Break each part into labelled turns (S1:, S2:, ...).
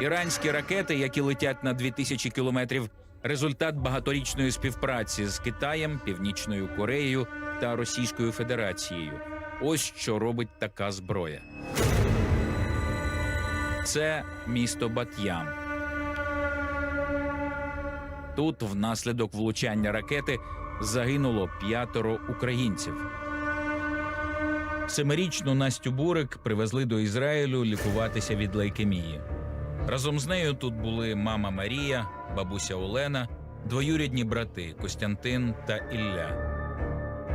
S1: Іранські ракети, які летять на 2000 кілометрів, результат багаторічної співпраці з Китаєм, Північною Кореєю та Російською Федерацією. Ось що робить така зброя. Це місто Бат'ям. Тут внаслідок влучання ракети загинуло п'ятеро українців. Семирічну Настю Бурик привезли до Ізраїлю лікуватися від лейкемії. Разом з нею тут були мама Марія, бабуся Олена, двоюрідні брати Костянтин та Ілля.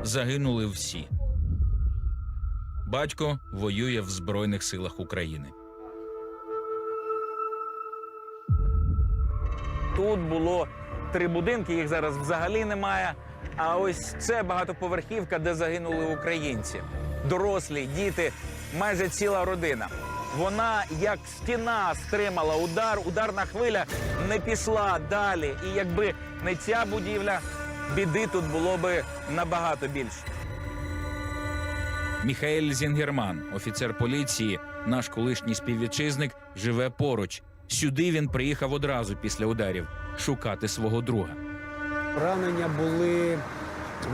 S1: Загинули всі. Батько воює в Збройних силах України.
S2: Тут було три будинки, їх зараз взагалі немає. А ось це багатоповерхівка, де загинули українці. Дорослі, діти, майже ціла родина. Вона як стіна стримала удар, ударна хвиля не пішла далі. І якби не ця будівля, біди тут було би набагато більше.
S1: Міхаель Зінгерман, офіцер поліції, наш колишній співвітчизник, живе поруч. Сюди він приїхав одразу після ударів шукати свого друга.
S3: Поранення були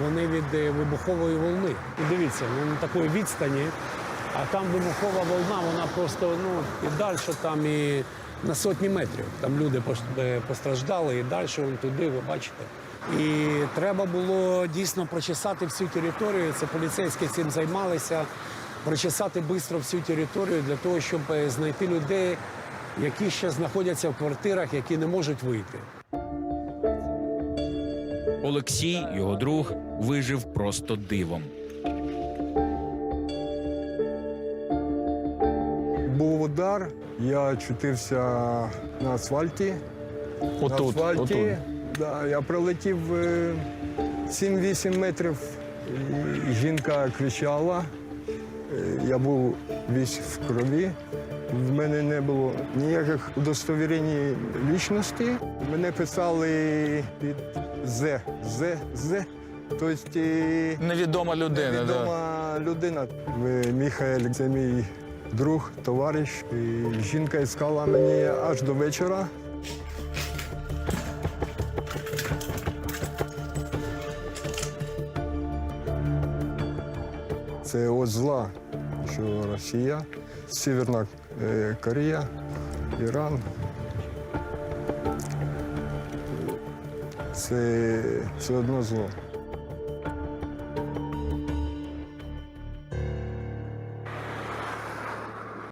S3: вони від е, вибухової волни. І дивіться, ну, на такої відстані, а там вибухова волна, вона просто ну і далі там і на сотні метрів. Там люди е, постраждали і далі туди, ви бачите. І треба було дійсно прочесати всю територію. Це поліцейські цим займалися. Прочесати швидко всю територію для того, щоб е, знайти людей, які ще знаходяться в квартирах, які не можуть вийти.
S1: Олексій, його друг, вижив просто дивом.
S4: Удар, я чутився на асфальті. на асфальті. Да, я пролетів е, 7-8 метрів, жінка кричала. Е, Я був весь в крові. В мене не було ніяких удостовірень лічності. Мене писали під З, З, З. Тобто е,
S2: Невідома людина.
S4: Відома людина. Ви, Міхаель, це мій друг, товариш. І жінка іскала мені аж до вечора. Це от зла, що Росія, Северна е, Корея, Іран. Це, це одно зло.